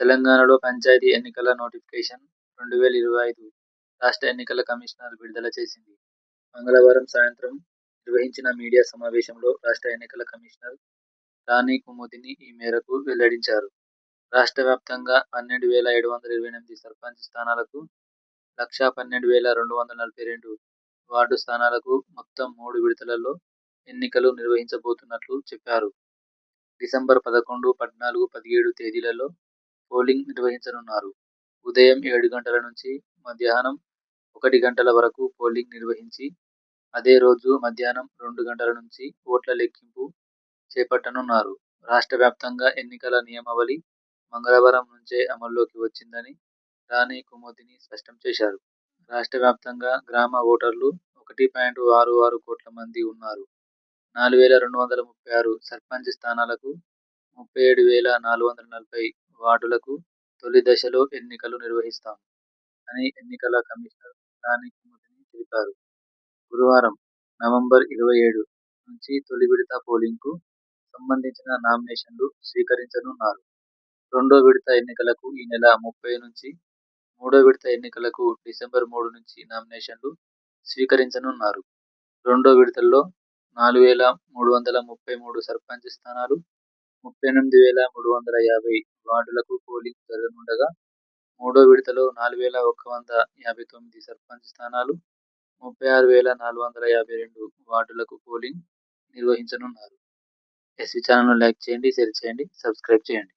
తెలంగాణలో పంచాయతీ ఎన్నికల నోటిఫికేషన్ రెండు వేల ఇరవై ఐదు రాష్ట్ర ఎన్నికల కమిషనర్ విడుదల చేసింది. మంగళవారం సాయంత్రం నిర్వహించిన మీడియా సమావేశంలో రాష్ట్ర ఎన్నికల కమిషనర్ రాణి కుముదిని ఈ మేరకు వెల్లడించారు. రాష్ట్ర వ్యాప్తంగా పన్నెండు వేల ఏడు వందల ఇరవై ఎనిమిది సర్పంచ్ స్థానాలకు, లక్షా పన్నెండు వేల రెండు వందల నలభై రెండు వార్డు స్థానాలకు మొత్తం మూడు విడతలలో ఎన్నికలు నిర్వహించబోతున్నట్లు చెప్పారు. డిసెంబర్ పదకొండు, పద్నాలుగు, పదిహేడు తేదీలలో పోలింగ్ నిర్వహించనున్నారు. ఉదయం ఏడు గంటల నుంచి మధ్యాహ్నం ఒకటి గంటల వరకు పోలింగ్ నిర్వహించి, అదే రోజు మధ్యాహ్నం రెండు గంటల నుంచి ఓట్ల లెక్కింపు చేపట్టనున్నారు. రాష్ట్ర వ్యాప్తంగా ఎన్నికల నియమావళి మంగళవారం నుంచే అమల్లోకి వచ్చిందని రాణి కుముదిని స్పష్టం చేశారు. రాష్ట్ర వ్యాప్తంగా గ్రామ ఓటర్లు ఒకటి పాయింట్ ఆరు ఆరు కోట్ల మంది ఉన్నారు. నాలుగు వేల రెండు వందల ముప్పై ఆరు సర్పంచ్ స్థానాలకు, ముప్పై ఏడు వేల నాలుగు వందల నలభై వార్డులకు తొలి దశలో ఎన్నికలు నిర్వహిస్తాం అని ఎన్నికల కమిషనర్ రాణి కుముదిని తెలిపారు. గురువారం నవంబర్ ఇరవై ఏడు నుంచి తొలి విడత పోలింగ్కు సంబంధించిన నామినేషన్లు స్వీకరించనున్నారు. రెండో విడత ఎన్నికలకు ఈ నెల ముప్పై నుంచి, మూడో విడత ఎన్నికలకు డిసెంబర్ మూడు నుంచి నామినేషన్లు స్వీకరించనున్నారు. రెండో విడతల్లో నాలుగు వేల మూడు వందల ముప్పై మూడు సర్పంచ్ స్థానాలు, ముప్పై ఎనిమిది వేల మూడు వందల యాభై వార్డులకు పోలింగ్ జరగనుండగా, మూడో విడతలో నాలుగు వేల ఒక వంద యాభై తొమ్మిది సర్పంచ్ స్థానాలు, ముప్పై ఆరు వేల నాలుగు వందల యాభై రెండు వార్డులకు పోలింగ్ నిర్వహించనున్నారు. ఎస్వి ఛానల్ను లైక్ చేయండి, షేర్ చేయండి, సబ్స్క్రైబ్ చేయండి.